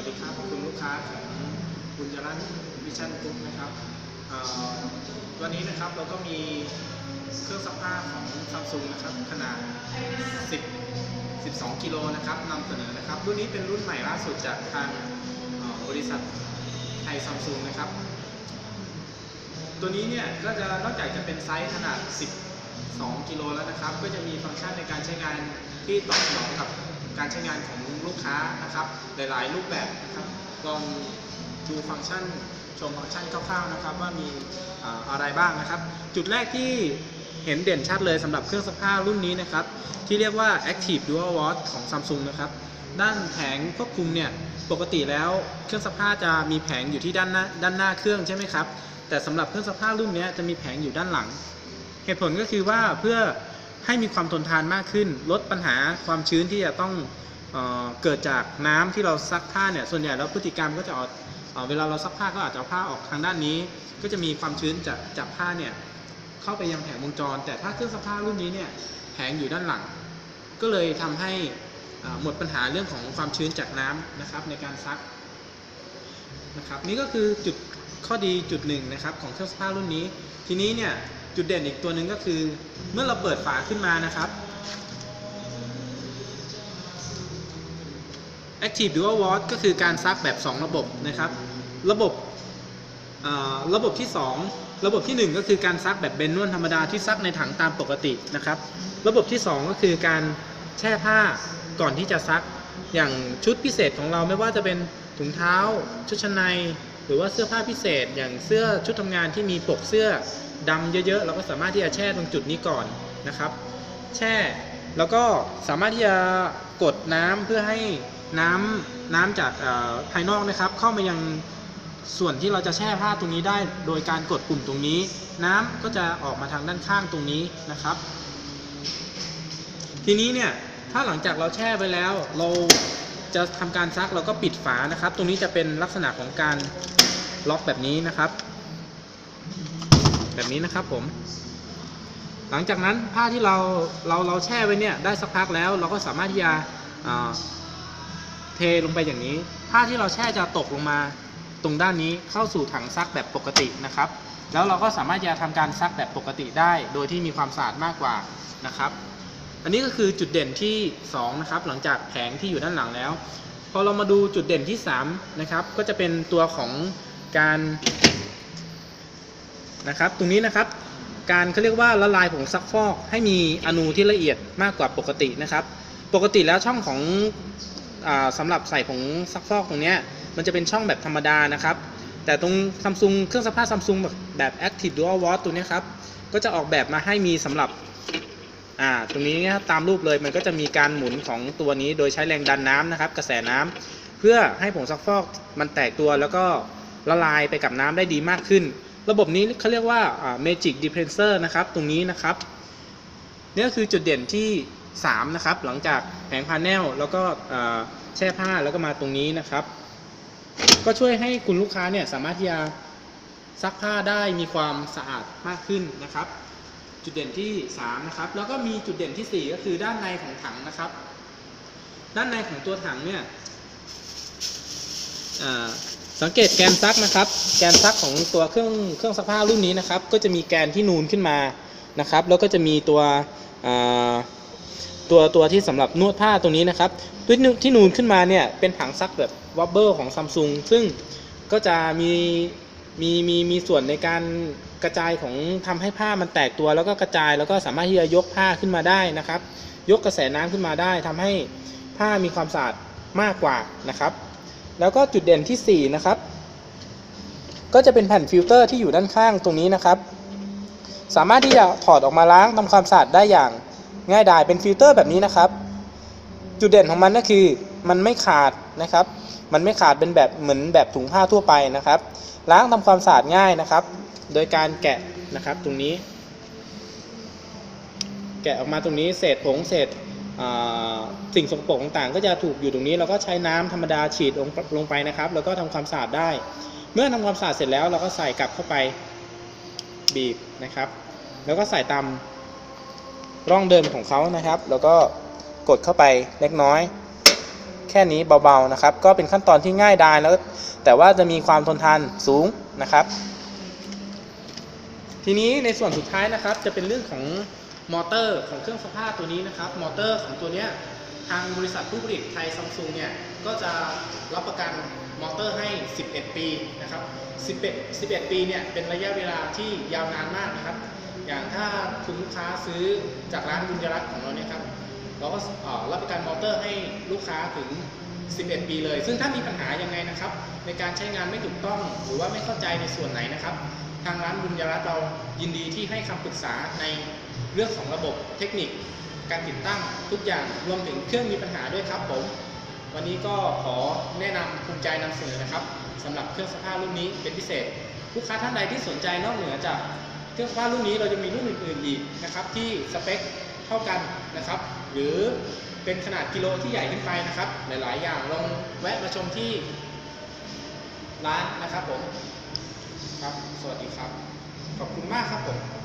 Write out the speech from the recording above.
วัสดีครับคุณลูกค้าของบุญยรัตน์วิชั่นกรุ๊ปนะครับวันนี้นะครับเราก็มีเครื่องซักผ้าของซัมซุงนะครับขนาด 10 12 กิโลนะครับนำเสนอนะครับ รุ่นนี้เป็นรุ่นใหม่ล่าสุดจากทางบริษัทไทยซัมซุงนะครับ ตัวนี้เนี่ยก็จะนอกจากจะเป็นไซส์ขนาด 12 กิโลแล้วนะครับ ก็จะมีฟังก์ชันในการใช้งานที่ตอบสนองกับ การใช้งานของลูกค้านะครับ หลายๆ รูปแบบนะครับลองดูฟังก์ชันชมฟังก์ชันคร่าวๆนะครับ ว่ามีอะไรบ้างนะครับ จุดแรกที่เห็นเด่นชัดเลยสำหรับเครื่องซักผ้ารุ่นนี้นะครับ ที่เรียกว่า Active Dual Wash ของ Samsung นะครับ ด้านแผงควบคุมเนี่ยปกติแล้วเครื่องซักผ้าจะมีแผงอยู่ที่ด้านหน้าด้านหน้าเครื่องใช่ไหมครับแต่สำหรับเครื่องซักผ้ารุ่นนี้จะมีแผงอยู่ด้านหลัง เหตุผลก็คือว่าเพื่อ ให้มีความทนทานมากขึ้น ลดปัญหาความชื้นที่จะต้องเออเกิดจากน้ำที่เราซักผ้าเนี่ยส่วนใหญ่แล้วพฤติกรรมก็จะเอาเอ่อเวลาเราซักผ้าก็อาจจะเอาผ้าออกทางด้านนี้ ก็จะมีความชื้นจากจากผ้าเนี่ยเข้าไปยังแผงวงจร แต่ถ้าเครื่องซักผ้ารุ่นนี้เนี่ยแผงอยู่ด้านหลัง ก็เลยทำให้หมดปัญหาเรื่องของความชื้นจากน้ำนะครับในการซักนะครับนี่ก็คือจุดข้อดีจุดหนึ่งนะครับของเครื่องซักผ้ารุ่นนี้ ทีนี้เนี่ย จุดเด่นอีกตัวหนึ่งก็คือ เมื่อเราเปิดฝาขึ้นมานะครับ Active Dual Wash ก็คือการซักแบบ 2 ระบบนะครับ ระบบระบบที่ 2 ระบบทีหนึ่1 ก็คือการซักแบบเบนนวลธรรมดาที่ซักในถังตามปกตินะครับ ระบบที่ 2 ก็คือการแช่ผ้าก่อนที่จะซักอย่างชุดพิเศษของเราไม่ว่าจะเป็นถุงเท้า ชุดชั้นใน หรือว่าเสื้อผ้าพิเศษอย่างเสื้อชุดทำงานที่มีปกเสื้อดำเยอะๆ เราก็สามารถที่จะแช่ตรงจุดนี้ก่อนนะครับ แช่แล้วก็สามารถที่จะกดน้ำเพื่อให้น้ำน้ำจากภายนอกนะครับ เข้ามายังส่วนที่เราจะแช่ผ้าตรงนี้ได้ โดยการกดปุ่มตรงนี้ น้ำก็จะออกมาทางด้านข้างตรงนี้นะครับ ทีนี้เนี่ยถ้าหลังจากเราแช่ไปแล้วเรา จะทำการซักเราก็ปิดฝานะครับ ตรงนี้จะเป็นลักษณะของการล็อกแบบนี้นะครับ แบบนี้นะครับผม หลังจากนั้นผ้าที่เราเราเราแช่ไว้เนี่ยได้สักพักแล้วเราก็สามารถที่จะเทลงไปอย่างนี้ ผ้าที่เราแช่จะตกลงมาตรงด้านนี้เข้าสู่ถังซักแบบปกตินะครับ แล้วเราก็สามารถจะทำการซักแบบปกติได้ โดยที่มีความสะอาดมากกว่านะครับ อันนี้ก็คือจุดเด่นที่ 2 นะครับ หลังจากแผงที่อยู่ด้านหลังแล้ว พอเรามาดูจุดเด่นที่ 3 นะครับ ก็จะเป็นตัวของการนะครับ ตรงนี้นะครับ การเขาเรียกว่าละลายผงซักฟอกให้มีอนูที่ละเอียดมากกว่าปกตินะครับ ปกติแล้วช่องของอาสำหรับใส่ผงซักฟอกตรงนี้มันจะเป็นช่องแบบธรรมดานะครับ แต่ตรงซัมซุงเครื่องซักผ้าซัมซุงแบบแบบ Active Dual Wash ตัวนี้ครับ ก็จะออกแบบมาให้มีสำหรับ อ่าตรงนี้นะครับตามรูปเลยมันก็จะมีการหมุนของตัวนี้โดยใช้แรงดันน้ำนะครับ กระแสน้ำเพื่อให้ผงซักฟอกมันแตกตัวแล้วก็ละลายไปกับน้ำได้ดีมากขึ้น ระบบนี้เขาเรียกว่าอ่า Magic Dispenser นะครับ ตรงนี้นะครับนี่ก็คือจุดเด่นที่3นะครับหลังจากแผงพาเนลแล้วก็แช่ผ้าแล้วก็มาตรงนี้นะครับ ก็ช่วยให้คุณลูกค้าเนี่ยสามารถที่จะซักผ้าได้มีความสะอาดมากขึ้นนะครับ จุดเด่นที่ 3 นะครับ แล้วก็มีจุดเด่นทีสี่ 4 ก็คือด้านในของถังนะครับ ด้านในของตัวถังเนี่ยสังเกตแกนซักนะครับ แกนซักของตัวเครื่องเครื่องซักผ้ารุ่นนี้นะครับ ก็จะมีแกนที่นูนขึ้นมานะครับ แล้วก็จะมีตัวตัวตัวที่สำหรับนวดผ้าตรงนี้นะครับตัวที่นูนขึ้นมาเนี่ยเป็นถังซักแบบวับเบิลของซัมซุงซึ่งก็จะมีมีมีมีส่วนในการ กระจายของทำให้ผ้ามันแตกตัวแล้วก็กระจายแล้วก็สามารถที่จะยกผ้าขึ้นมาได้นะครับ ยกกระแสน้ำขึ้นมาได้ทำให้ผ้ามีความสะอาดมากกว่านะครับ แล้วก็จุดเด่นที่4นะครับก็จะเป็นแผ่นฟิลเตอร์ที่อยู่ด้านข้างตรงนี้นะครับ สามารถที่จะถอดออกมาล้างทำความสะอาดได้อย่างง่ายดายเป็นฟิลเตอร์แบบนี้นะครับ จุดเด่นของมันก็คือมันไม่ขาดนะครับ มันไม่ขาดเป็นแบบเหมือนแบบถุงผ้าทั่วไปนะครับ ล้างทำความสะอาดง่ายนะครับ โดยการแกะนะครับตรงนี้ แกะออกมาตรงนี้เศษผงเศษสิ่งสกปรกต่างๆ ก็จะถูกอยู่ตรงนี้ เราก็ใช้น้ำธรรมดาฉีดลงลงไปนะครับ แล้วก็ทำความสะอาดได้ เมื่อทำความสะอาดเสร็จแล้วเราก็ใส่กลับเข้าไปบีบนะครับ แล้วก็ใส่ตามร่องเดิมของเขานะครับ แล้วก็กดเข้าไปเล็กน้อย แค่นี้เบาๆนะครับ ก็เป็นขั้นตอนที่ง่ายดายแล้ว แต่ว่าจะมีความทนทานสูงนะครับ ทีนี้ในส่วนสุดท้ายนะครับ จะเป็นเรื่องของมอเตอร์ของเครื่องซักผ้าตัวนี้นะครับ มอเตอร์ของตัวเนี้ยทางบริษัทผู้ผลิตไทยซัมซุงเนี่ยก็จะรับประกันมอเตอร์ให้ 11 ปีนะครับ 11 11 ปีเนี่ยเป็นระยะเวลาที่ยาวนานมากนะครับ อย่างถ้าคุณลูกค้าซื้อจากร้านบุญยรัตน์ของเราเนี่ยครับเราก็รับประกันมอเตอร์ให้ลูกค้าถึง 11 ปีเลย ซึ่งถ้ามีปัญหายังไงนะครับ ในการใช้งานไม่ถูกต้องหรือว่าไม่เข้าใจในส่วนไหนนะครับ ทางร้านบุญยรัตเรายินดีที่ให้คำปรึกษาในเรื่องของระบบเทคนิค การติดตั้งทุกอย่างรวมถึงเครื่องมีปัญหาด้วยครับผม วันนี้ก็ขอแนะนำภูมิใจนำเสนอนะครับสำหรับเครื่องซักผ้ารุ่นนี้เป็นพิเศษ ลูกค้าท่านใดที่สนใจนอกเหนือจากเครื่องซักผ้ารุ่นนี้เราจะมีรุ่นอื่นๆอีกนะครับที่สเปคเท่ากันนะครับ หรือเป็นขนาดกิโลที่ใหญ่ขึ้นไปนะครับ หลายๆ อย่างลองแวะมาชมที่ร้านนะครับผม ครับ สวัสดีครับ ขอบคุณมากครับผม